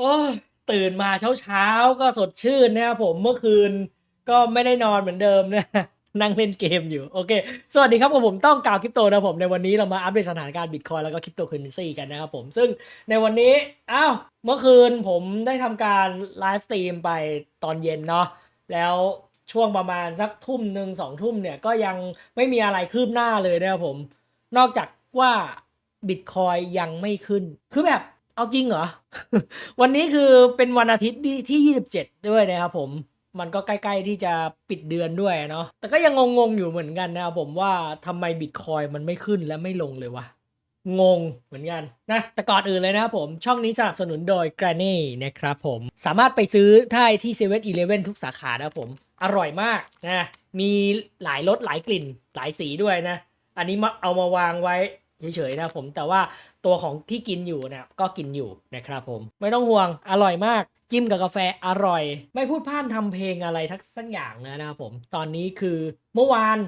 โอ้ตื่นมาเช้าเช้าๆก็สดชื่นนะครับผมเมื่อคืนก็ไม่ได้นอนเหมือนเดิมนะนั่งเล่นเกมอยู่ โอเค สวัสดีครับผมต้องกล่าวคริปโตนะผมในวันนี้เรามาอัปเดตสถานการณ์บิตคอยแล้วก็คริปโตเคอเรนซีกันนะครับผมซึ่งในวันนี้อ้าวเมื่อคืนผมได้ทำการไลฟ์สตรีมไปตอนเย็นเนาะแล้วช่วงประมาณสักทุ่มหนึ่งสองทุ่มเนี่ยก็ยังไม่มีอะไรคืบหน้าเลยนะครับผม นอกจากว่าบิตคอยยังไม่ขึ้น คือแบบ เอาจริงเหรอ วันนี้คือเป็นวันอาทิตย์ที่ที่27ด้วยนะครับผม มันก็ใกล้ ๆที่จะปิดเดือนด้วยเนาะ แต่ก็ยังงงๆอยู่เหมือนกันนะครับผมว่าทำไมบิตคอยมันไม่ขึ้นและไม่ลงเลยวะงงเหมือนกันนะ แต่ก่อนอื่นเลยนะครับผมช่องนี้สนับสนุนโดย g r a n ่นะครับผมสามารถไปซื้อได้ที่7 e เ e ่ e อทุกสาขานะครับผม อร่อยมากนะ มีหลายรสหลายกลิ่นหลายสีด้วยนะ อันนี้มาเอามาวางไว้ เฉยๆนะผมแต่ว่าตัวของที่กินอยู่เนี่ยก็กินอยู่นะครับผม ไม่ต้องห่วงอร่อยมาก จิ้มกับกาแฟอร่อย ไม่พูดพร่ำทำเพลงอะไรทักสักอย่างนะนะครับผม ตอนนี้คือเมื่อวาน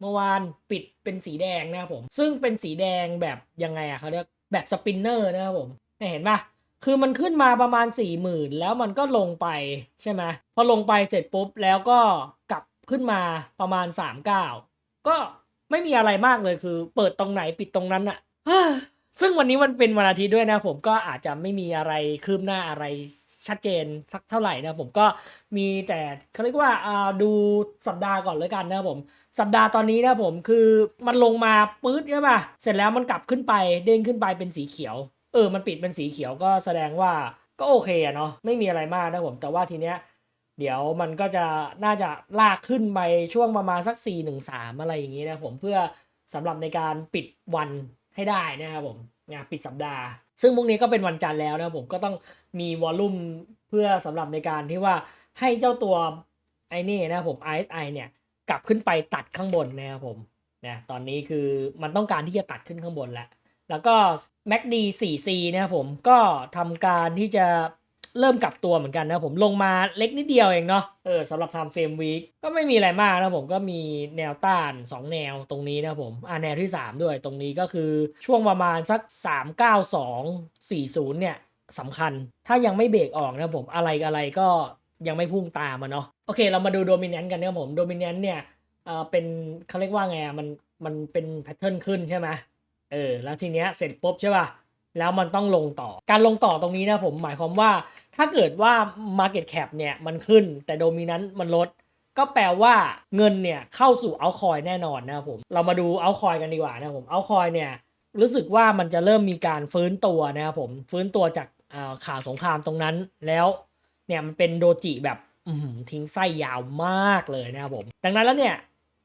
เมื่อวานปิดเป็นสีแดงนะครับผม ซึ่งเป็นสีแดงแบบยังไงอะเขาเรียกแบบสปินเนอร์นะครับผมเนี่ยเห็นปะคือมันขึ้นมาประมาณ4ี่หมื่นแล้วมันก็ลงไปใช่ไหมพอลงไปเสร็จปุ๊บแล้วก็กลับขึ้นมาประมาณ3ามเก้าก็ ไม่มีอะไรมากเลยคือ เปิดตรงไหนปิดตรงนั้นอะซึ่งวันนี้มันเป็นวันอาทิตย์ด้วยนะ ผมก็อาจจะไม่มีอะไรคืบหน้าอะไรชัดเจนสักเท่าไหร่นะผมก็มีแต่เขาเรียกว่าดูสัปดาห์ก่อนเลยกันนะผม สัปดาห์ตอนนี้นะผมคือมันลงมาปื๊ดใช่ป่ะเสร็จแล้วมันกลับขึ้นไปเด้งขึ้นไปเป็นสีเขียว เออ มันปิดเป็นสีเขียวก็แสดงว่าก็โอเคอะเนาะไม่มีอะไรมากนะผมแต่ว่าทีเนี้ย เดี๋ยวมันก็จะน่าจะลากขึ้นไปช่วงประมาณสัก 4 1 3 อะไรอย่างนี้นะผมเพื่อสำหรับในการปิดวันให้ได้นะครับผมงานปิดสัปดาห์ ซึ่งพรุ่งนี้ก็เป็นวันจันทร์แล้วนะผมก็ต้องมีวอลลุ่มเพื่อสำหรับในการที่ว่าให้เจ้าตัวไอ้นี่นะผม RSI เนี่ยกลับขึ้นไปตัดข้างบนนะครับผมนะตอนนี้คือมันต้องการที่จะตัดขึ้นข้างบนแล้ว แล้วก็ MACD 4C นะครับผมก็ทำการที่จะ เริ่มกลับตัวเหมือนกันนะผมลงมาเล็กนิดเดียวเองเนาะเออสำหรับ time frame week ก็ไม่มีอะไรมากนะผมก็มีแนวต้าน 2 แนวตรงนี้นะผมอ่าแนวที่ 3 ด้วยตรงนี้ก็คือช่วงประมาณสัก 39240 เนี่ยสำคัญ ถ้ายังไม่เบรกออกนะผมอะไรอะไรก็ยังไม่พุ่งตามมาเนาะโอเค เรามาดูโดมิ n น n t กันนะผมโดมิ n น n t เนี่ยเออเป็นเขาเรียกว่าไงอะมันมันเป็นแพทเทิร์นขึ้นใช่ไหมเออแล้วทีเนี้ยเสร็จปุ๊บใช่ป่ะ แล้วมันต้องลงต่อ การลงต่อตรงนี้นะผมหมายความว่า ถ้าเกิดว่า Market Cap เนี่ยมันขึ้นแต่โดมินันมันลด ก็แปลว่าเงินเนี่ยเข้าสู่เอาคอยแน่นอนนะครับผม เรามาดูเอาคอยกันดีกว่านะครับผมเอาคอยเนี่ยรู้สึกว่ามันจะเริ่มมีการฟื้นตัวนะครับผมฟื้นตัวจากอ่าข่าวสงครามตรงนั้นแล้วเนี่ยมันเป็นโดจิแบบทิ้งไส้ยาวมากเลยนะครับผม ดังนั้นแล้วเนี่ย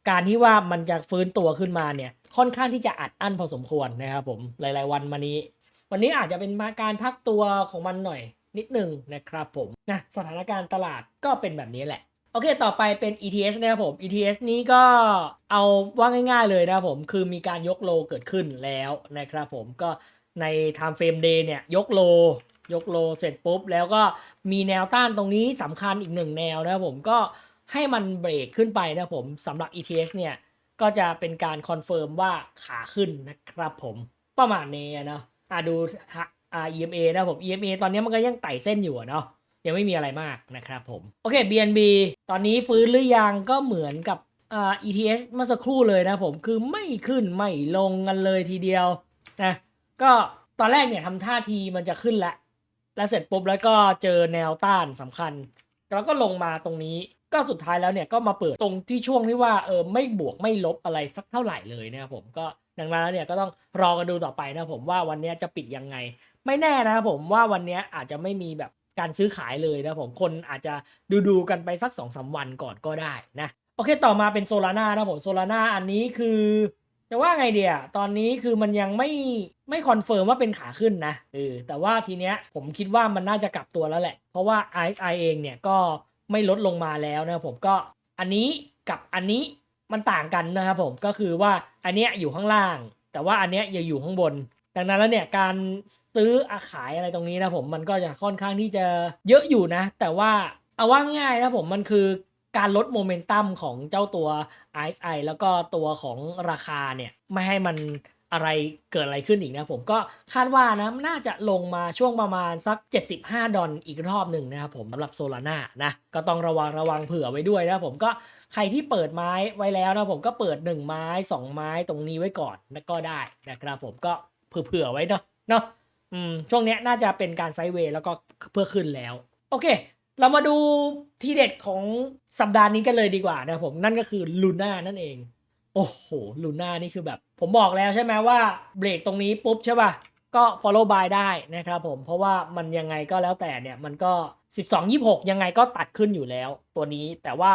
การที่ว่ามันจะฟื้นตัวขึ้นมาเนี่ยค่อนข้างที่จะอัดอั้นพอสมควรนะครับผมหลาย ๆ วันมานี้ วันนี้อาจจะเป็นาการพักตัวของมันหน่อยนิดหนึ่งนะครับผมนะสถานการณ์ตลาดก็เป็นแบบนี้แหละโอเค ต่อไปเป็น ETH นะครับผม ETH นี้ก็เอาว่าง่าย ๆเลยนะครับผม คือมีการยกโลเกิดขึ้นแล้วนะครับผม ก็ใน time frame day เนี่ย ยกโล ยกโลเสร็จปุ๊บ แล้วก็มีแนวต้านตรงนี้สำคัญอีกหนึ่งแนวนะครับผม ก็ให้มันเบรกขึ้นไปนะครับผมสำหรับ ETH เนี่ย ก็จะเป็นการคอนเฟิร์มว่าขาขึ้นนะครับผม ประมาณนี้นะ อะดูอ่า EMA นะผม EMA ตอนนี้มันก็ยังไต่เส้นอยู่เนาะยังไม่มีอะไรมากนะครับผม โอเค BNB ตอนนี้ฟื้นหรือยังก็เหมือนกับอ่า ETH เมื่อสักครู่เลยนะผมคือไม่ขึ้นไม่ลงกันเลยทีเดียวนะก็ตอนแรกเนี่ยทำท่าทีมันจะขึ้นแล้วแล้วเสร็จปุ๊บแล้วก็เจอแนวต้านสำคัญ แล้วก็ลงมาตรงนี้ก็สุดท้ายแล้วเนี่ยก็มาเปิดตรงที่ช่วงที่ว่าเออไม่บวกไม่ลบอะไรสักเท่าไหร่เลยนะครับผมก็ ดังนั้นแล้วเนี่ยก็ต้องรอกันดูต่อไปนะผมว่าวันนี้จะปิดยังไง ไม่แน่นะครับผมว่าวันนี้อาจจะไม่มีแบบการซื้อขายเลยนะผมคนอาจจะดูดูกันไปสัก2อสวันก่อนก็ได้นะโอเคต่อมาเป็นโซลาร่านะผมโซลาร่าอันนี้คือจะว่าไงเดียตอนนี้คือมันยังไม่ไม่คอนเฟิร์มว่าเป็นขาขึ้นนะเออแต่ว่าทีเนี้ยผมคิดว่ามันน่าจะกลับตัวแล้วแหละ เพราะว่า RSI เองเนี่ยก็ไม่ลดลงมาแล้วนะผมก็อันนี้กับอันนี้ มันต่างกันนะครับผมก็คือว่าอันเนี้ยอยู่ข้างล่าง แต่ว่าอันเนี้ยอย่าอยู่ข้างบน ดังนั้นแล้วเนี่ยการซื้ออาขายอะไรตรงนี้นะผมมันก็จะค่อนข้างที่จะเยอะอยู่นะ แต่ว่าเอาว่าง่ายนะผมมันคือการลดโมเมนตัมของเจ้าตัว RSI แล้วก็ตัวของราคาเนี่ยไม่ให้มัน อะไรเกิดอะไรขึ้นอีกนะผมก็คาดว่านะน่าจะลงมาช่วงประมาณสัก 75 ดอลอีกรอบหนึ่งนะครับผมสำหรับโซลาร่านะก็ต้องระวังระวังเผื่อไว้ด้วยนะผมก็ใครที่เปิดไม้ไว้แล้วนะผมก็เปิด 1 ไม้ 2 ไม้ตรงนี้ไว้ก่อนนะก็ได้นะครับผมก็เผื่อไว้เนาะเนาะอืมช่วงนี้น่าจะเป็นการไซด์เวย์แล้วก็เพื่อขึ้นแล้ว โอเค เรามาดูทีเด็ดของสัปดาห์นี้กันเลยดีกว่านะผมนั่นก็คือลูน่านั่นเอง โอ้โหลูน่านี่คือแบบ ผมบอกแล้วใช่ไหมว่าเบรกตรงนี้ปุ๊บใช่ป่ะ ก็ follow by ได้นะครับผม เพราะว่ามันยังไงก็แล้วแต่เนี่ย มันก็ 12 26 ยังไงก็ตัดขึ้นอยู่แล้วตัวนี้แต่ว่า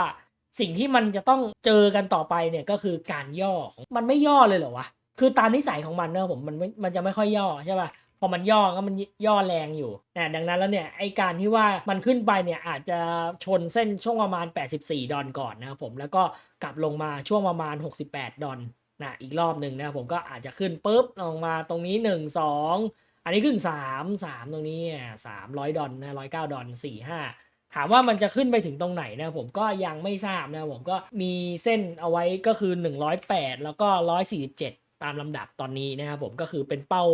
สิ่งที่มันจะต้องเจอกันต่อไปเนี่ยก็คือการย่อของมันไม่ย่อเลยเหรอวะ คือตามนิสัยของมันเนอะผมมันม่มันจะไม่ค่อยย่อใช่ป่ะ พอมันย่อก็มันย่อแรงอยู่นะดังนั้นแล้วเนี่ยไอการที่ว่ามันขึ้นไปเนี่ยอาจจะชนเส้นช่วงประมาณ 84 ดอลก่อนนะครับผมแล้วก็กลับลงมาช่วงประมาณ 68 ดอลนะอีกรอบหนึ่งนะครับผมก็อาจจะขึ้นปุ๊บลงมาตรงนี้ 1 2 อันนี้ขึ้น 3 3 ตรงนี้สามร้อยดอลนะร้อยเก้าดอลสี่ห้าถามว่ามันจะขึ้นไปถึงตรงไหนนะผมก็ยังไม่ทราบนะผมก็มีเส้นเอาไว้ก็คือ 108 แล้วก็ 147 ตามลำดับตอนนี้นะครับผมก็คือเป็นเป้า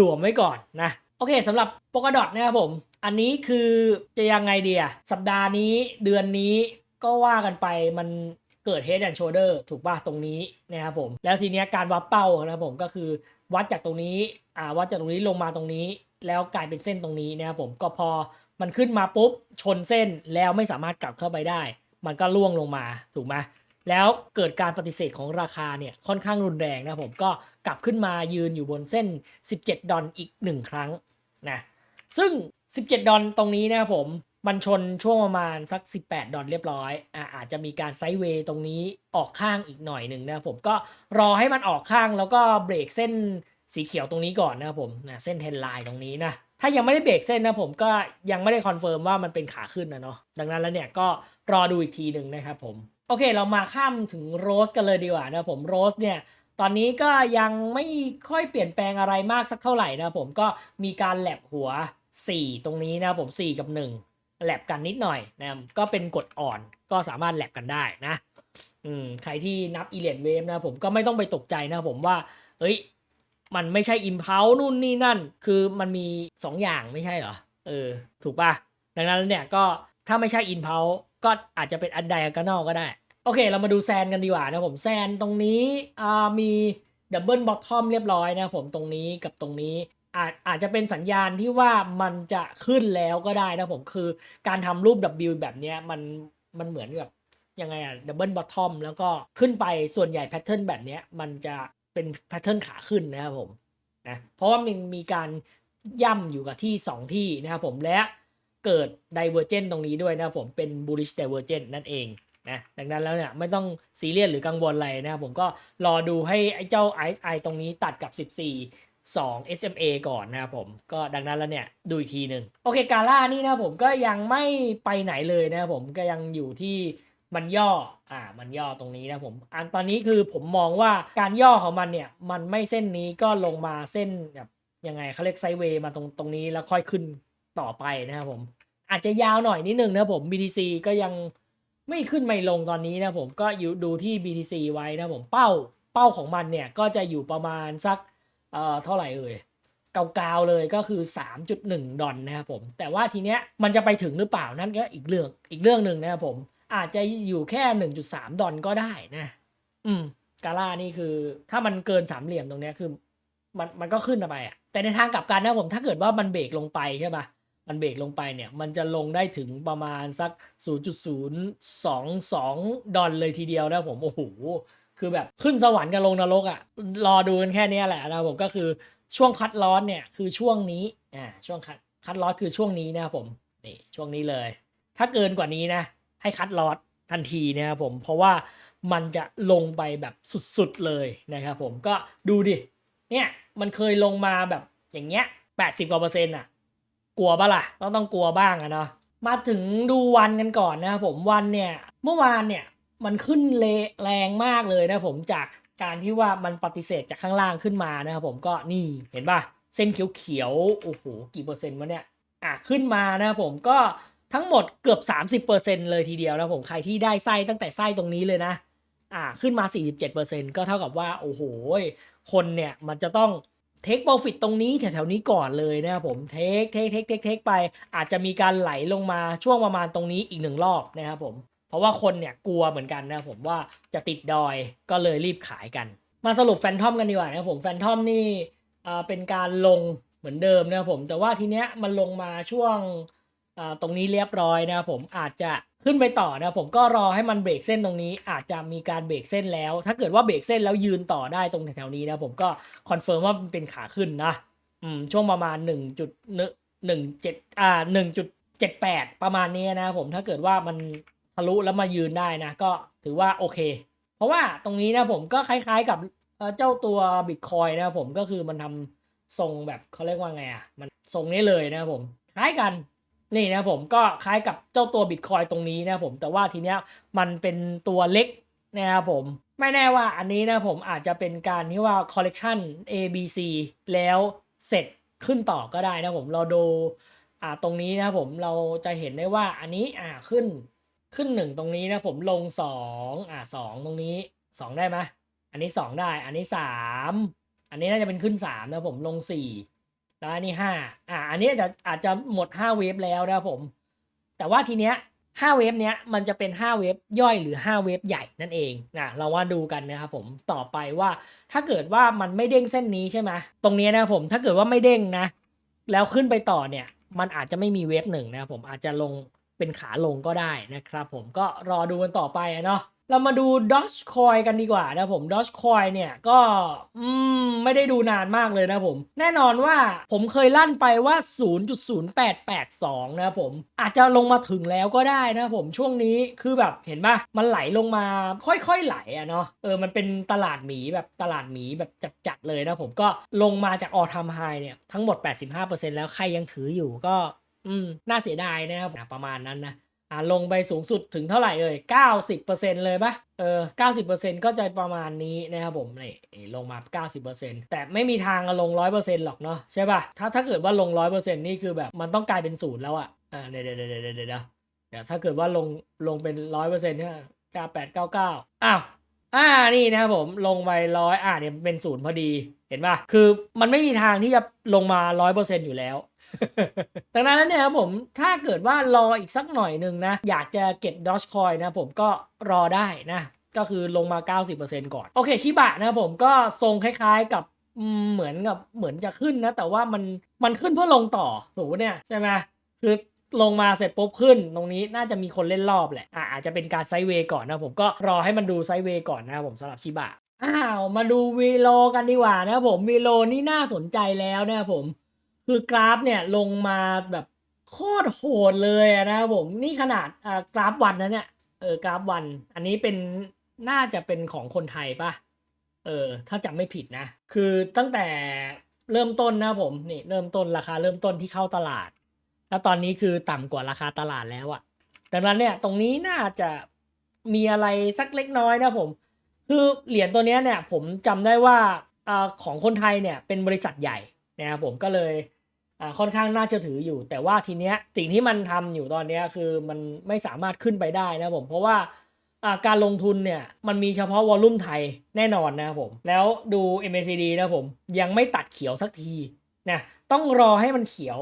รวมๆไว้ก่อนนะโอเคสำหรับโปกดอทนะครับผม อันนี้คือจะยังไงเดียสัปดาห์นี้เดือนนี้ก็ว่ากันไปมันเกิด head and shoulder ถูกป่ะตรงนี้นะครับผม แล้วทีเนี้ยการวัดเป้านะครับผมก็คือวัดจากตรงนี้อ่าวัดจากตรงนี้ลงมาตรงนี้ แล้วกลายเป็นเส้นตรงนี้นะครับผมก็พอมันขึ้นมาปุ๊บชนเส้นแล้วไม่สามารถกลับเข้าไปได้ มันก็ล่วงลงมาถูกไหม แล้วเกิดการปฏิเสธของราคาเนี่ยค่อนข้างรุนแรงนะผมก็กลับขึ้นมายืนอยู่บนเส้น 17 ดอลอีก 1 ครั้งนะซึ่ง 17 ดอลตรงนี้นะผมมันชนช่วงประมาณสัก 18 ดอลเรียบร้อยอ่าอาจจะมีการไซด์เวย์ตรงนี้ออกข้างอีกหน่อยหนึ่งนะผมก็รอให้มันออกข้างแล้วก็เบรกเส้นสีเขียวตรงนี้ก่อนนะผมนะเส้นเทนไลน์ตรงนี้นะถ้ายังไม่ได้เบรกเส้นนะผมก็ยังไม่ได้คอนเฟิร์มว่ามันเป็นขาขึ้นนะเนาะดังนั้นแล้วเนี่ยก็รอดูอีกทีหนึ่งนะครับผม โอเค เรามาข้ามถึงโรสกันเลยดีกว่านะผมโรสเนี่ยตอนนี้ก็ยังไม่ค่อยเปลี่ยนแปลงอะไรมากสักเท่าไหร่นะผมก็มีการแลบหัว 4 ตรงนี้นะผม 4 กับ 1แลบกันนิดหน่อยนะก็เป็นกฎอ่อนก็สามารถแลบกันได้นะอืมใครที่นับอีเลียนเวฟนะผมก็ไม่ต้องไปตกใจนะผมว่า เฮ้ย มันไม่ใช่อิมเพลนู่นนี่นั่น คือมันมี 2 อย่างไม่ใช่เหรอ เออ ถูกป่ะ ดังนั้นเนี่ยก็ถ้าไม่ใช่อินเพลก็อาจจะเป็นอันไดอะกานอลก็ได้ โอเค เรามาดูแซนกันดีกว่านะผมแซนตรงนี้มีดับเบิลบอททอมเรียบร้อยนะผมตรงนี้กับตรงนี้อาจอาจจะเป็นสัญญาณที่ว่ามันจะขึ้นแล้วก็ได้นะผมคือการทำรูป W แบบนี้มันมันเหมือนกับยังไงอะดับเบิลบอททอมแล้วก็ขึ้นไปส่วนใหญ่แพทเทิร์นแบบนี้มันจะเป็นแพทเทิร์นขาขึ้นนะครับผมนะเพราะว่ามันมีการย่ำอยู่กับที่ 2 ที่นะครับผมและเกิด divergent ตรงนี้ด้วยนะครับผมเป็น bullish divergent นั่นเอง นะดังนั้นแล้วเนี่ยไม่ต้องซีเรียสหรือกังวลอะไรนะครับผมก็รอดูให้ไอ้เจ้า i อตรงนี้ตัดกับ 14 2 SMA ก่อนนะครับผมก็ดังนั้นแล้วเนี่ยดูอีกทีหนึ่งโอเคกาล่านี่นะผมก็ยังไม่ไปไหนเลยนะครับผมก็ยังอยู่ที่มันย่ออ่ามันย่อตรงนี้นะผมอันตอนนี้คือผมมองว่าการย่อของมันเนี่ยมันไม่เส้นนี้ก็ลงมาเส้นแบบยังไงเขาเรียกไซเวย์มาตรงตรงนี้แล้วค่อยขึ้นต่อไปนะครับผมอาจจะยาวหน่อยนิดนึงนะครับผม BTC ก็ยัง ไม่ขึ้นไม่ลงตอนนี้นะผมก็อยู่ดูที่ BTC ไว้นะผมเป้าเป้าของมันเนี่ยก็จะอยู่ประมาณสักเอ่อเท่าไหร่เอ่ยเกาๆเลยก็คือ 3.1 ดอลนะครับผม แต่ว่าทีเนี้ยมันจะไปถึงหรือเปล่านั่นก็อีกเรื่องอีกเรื่องหนึ่งนะครับผม อาจจะอยู่แค่ 1.3 ดอลก็ได้นะ อืมกาล่านี่คือ ถ้ามันเกินสามเหลี่ยมตรงเนี้ยคือ มันมันก็ขึ้นไปอะแต่ในทางกลับกันนะผมถ้าเกิดว่ามันเบรกลงไปใช่ปะ มันเบรกลงไปเนี่ย มันจะลงได้ถึงประมาณสัก 0.022 ดอลเลยทีเดียวนะผมโอ้โหคือแบบขึ้นสวรรค์กับลงนรกอะ่ะรอดูกันแค่นี้แหละนะผมก็คือช่วงคัดลอสเนี่ยคือช่วงนี้อ่าช่วงคัดคัดลอสคือช่วงนี้นะครับผมนี่ช่วงนี้เลย ถ้าเกินกว่านี้นะ ให้คัดลอสทันทีนะครับผมเพราะว่ามันจะลงไปแบบสุดๆเลยนะครับผมก็ดูดิเนี่ยมันเคยลงมาแบบอย่างเงี้ย80กว่าเปอร์เซ็นต์อะ กลัวปะล่ะต้องต้องกลัวบ้างอะเนาะมาถึงดูวันกันก่อนนะครับผมวันเนี่ยเมื่อวานเนี่ยมันขึ้นเลแรงมากเลยนะผมจากการที่ว่ามันปฏิเสธจากข้างล่างขึ้นมานะครับผมก็นี่เห็นป่ะเส้นเขียวๆโอ้โหกี่เปอร์เซ็นต์วะเนี่ยอะขึ้นมานะครับผมก็ทั้งหมดเกือบ 30%เลยทีเดียวนะผมใครที่ได้ไส้ตั้งแต่ไส้ตรงนี้เลยนะอ่าขึ้นมา 47%ก็เท่ากับว่า โอ้โห คนเนี่ยมันจะต้อง เทคโปรฟิตตรงนี้แถวๆนี้ก่อนเลยนะครับผมเทคเทคเทคเทคเทคไป อาจจะมีการไหลลงมาช่วงประมาณตรงนี้อีกหนึ่งรอบนะครับผมเพราะว่าคนเนี่ยกลัวเหมือนกันนะครับผมว่าจะติดดอยก็เลยรีบขายกัน มาสรุปแฟนทอมกันดีกว่านะครับผมแฟนทอมนี่เป็นการลงเหมือนเดิมนะครับผมแต่ว่าทีเนี้ยมันลงมาช่วงตรงนี้เรียบร้อยนะครับผมอาจจะ ขึ้นไปต่อนะผมก็รอให้มันเบรกเส้นตรงนี้ อาจจะมีการเบรกเส้นแล้ว ถ้าเกิดว่าเบรกเส้นแล้วยืนต่อได้ตรงแถวๆนี้นะผมก็คอนเฟิร์มว่ามันเป็นขาขึ้นนะอืมช่วงประมาณ1 1 1 7อ่า1.78 ประมาณนี้นะผมถ้าเกิดว่ามันทะลุแล้วมายืนได้นะก็ถือว่าโอเค เพราะว่าตรงนี้นะผมก็คล้ายๆกับเจ้าตัวบิตคอยนะผมก็คือมันทำทรงแบบเขาเรียกว่าไงอะมันทรงนี้เลยนะผมคล้ายกัน นี่นะผมก็คล้ายกับเจ้าตัวบิตคอยตรงนี้นะผมแต่ว่าทีเนี้ยมันเป็นตัวเล็กนะครับผมไม่แน่ว่าอันนี้นะผมอาจจะเป็นการที่ว่าคอลเลกชัน A B C แล้วเสร็จขึ้นต่อก็ได้นะผมเราดูอ่าตรงนี้นะผมเราจะเห็นได้ว่าอันนี้อ่าขึ้นขึ้นหนึ่งตรงนี้นะผมลงสองอ่าสองตรงนี้สองได้ไหมอันนี้สองได้ อันนี้สามอันนี้น่าจะเป็นขึ้นสามนะผมลงสี่ แล้วอันนี้ห้าอ่า อันนี้อาจจะอาจจะหมดห้าเวฟแล้วนะผม แต่ว่าทีเนี้ยห้าเวฟเนี้ยมันจะเป็นห้าเวฟย่อยหรือห้าเวฟใหญ่นั่นเองนะเราว่าดูกันนะครับผมต่อไปว่าถ้าเกิดว่ามันไม่เด้งเส้นนี้ใช่ไหมตรงนี้นะครับผมถ้าเกิดว่าไม่เด้งนะ แล้วขึ้นไปต่อเนี่ย มันอาจจะไม่มีเวฟหนึ่งนะครับผมอาจจะลงเป็นขาลงก็ได้นะครับผมก็รอดูกันต่อไปอะเนาะ เรามาดู Dogecoin กันดีกว่านะผม Dogecoin เนี่ยก็อืมไม่ได้ดูนานมากเลยนะผม แน่นอนว่าผมเคยลั่นไปว่า 0.0882 นะผม อาจจะลงมาถึงแล้วก็ได้นะผมช่วงนี้คือแบบเห็นปะมันไหลลงมาค่อยๆไหลอะเนาะเออมันเป็นตลาดหมีแบบตลาดหมีแบบจัดๆเลยนะผมก็ลงมาจากออทามไฮเนี่ยทั้งหมด 85%แล้วใครยังถืออยู่ก็อืมน่าเสียดายนะครับประมาณนั้นนะ อ่าลงไปสูงสุดถึงเท่าไหร่เอ่ย90%เลยปะเออ90%ก็จะประมาณนี้นะครับผมนี่ลงมา 90%แต่ไม่มีทางลง 100%หรอกเนาะใช่ปะถ้าถ้าเกิดว่าลง 100%นี่คือแบบมันต้องกลายเป็นศูนย์แล้วอะอ่าเดี๋ยวเดี๋ยวเดี๋ยวเดี๋ยวเดี๋ยวเดี๋ยวถ้าเกิดว่าลงลงเป็น 100%เนี่ย9899อ้าวอ่านี่นะครับผมลงไปร้อยอ่าเนี่ยเป็นศูนย์พอดีเห็นป่ะคือมันไม่มีทางที่จะลงมาร้อยเปอร์เซ็นอยู่แล้ว ดังนั้นเนี่ยครับผมถ้าเกิดว่ารออีกสักหน่อยหนึ่งนะ อยากจะเก็บดอชคอยนะผมก็รอได้นะ ก็คือลงมา 90%ก่อน โอเคชิบะนะผมก็ทรงคล้ายๆกับเหมือนกับเหมือนจะขึ้นนะ แต่ว่ามันมันขึ้นเพื่อลงต่อถูกเนี่ยใช่ไหมคือลงมาเสร็จปุ๊บขึ้น ตรงนี้น่าจะมีคนเล่นรอบแหละอะอาจจะเป็นการไซด์เวย์ก่อนนะผมก็รอให้มันดูไซด์เวย์ก่อนนะครับผมสำหรับชิบะอ้าวมาดูวีโลกันดีกว่านะครับผมวีโลนี่น่าสนใจแล้วนะครับผม คือกราฟเนี่ยลงมาแบบโคตรโหดเลยนะครับผมนี่ขนาดกราฟวันนะเนี่ยเออกราฟวัน อันนี้เป็นน่าจะเป็นของคนไทยปะเออถ้าจำไม่ผิดนะ คือตั้งแต่เริ่มต้นนะผมนี่เริ่มต้นราคาเริ่มต้นที่เข้าตลาด แล้วตอนนี้คือต่ำกว่าราคาตลาดแล้วอะดังนั้นเนี่ยตรงนี้น่าจะมีอะไรสักเล็กน้อยนะผม คือเหรียญตัวเนี้ยเนี่ยผมจำได้ว่าอของคนไทยเนี่ยเป็นบริษัทใหญ่นะครับผมก็เลย ค่อนข้างน่าจะถืออยู่ แต่ว่าทีเนี้ยสิ่งที่มันทำอยู่ตอนเนี้ยคือมันไม่สามารถขึ้นไปได้นะผมเพราะว่าอ่าการลงทุนเนี่ยมันมีเฉพาะวอลลุ่มไทยแน่นอนนะครับผม แล้วดู MACD นะผมยังไม่ตัดเขียวสักทีนะต้องรอให้มันเขียว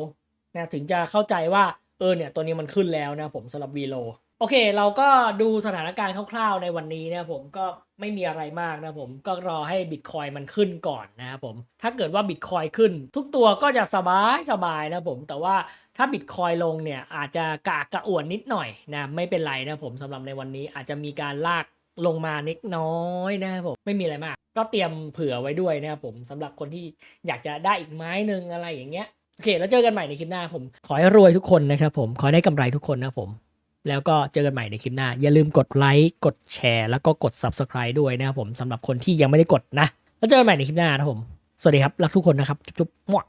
นะถึงจะเข้าใจว่าเออเนี่ยตัวนี้มันขึ้นแล้วนะผมสำหรับวีโล โอเค เราก็ดูสถานการณ์คร่าวๆในวันนี้นะผมก็ไม่มีอะไรมากนะผมก็รอให้บิตคอยมันขึ้นก่อนนะครับผมถ้าเกิดว่าบิตคอยขึ้น ทุกตัวก็จะสบายสบายนะผมแต่ว่าถ้าบิตคอยลงเนี่ยอาจจะกากกระอ่วนนิดหน่อยนะไม่เป็นไรนะผมสำหรับในวันนี้อาจจะมีการลากลงมาเล็กน้อยนะครับผมไม่มีอะไรมาก ก็เตรียมเผื่อไว้ด้วยนะครับผมสำหรับคนที่อยากจะได้อีกไม้หนึ่งอะไรอย่างเงี้ยโอเค แล้วเจอกันใหม่ในคลิปหน้าผม ขอให้รวยทุกคนนะครับผม ขอให้ได้กำไรทุกคนนะผม แล้วก็เจอกันใหม่ในคลิปหน้า อย่าลืมกดไลค์กดแชร์แล้วก็กด Subscribe ด้วยนะครับผมสำหรับคนที่ยังไม่ได้กดนะ แล้วเจอกันใหม่ในคลิปหน้านะครับผม สวัสดีครับ รักทุกคนนะครับ จุ๊บๆมั่ว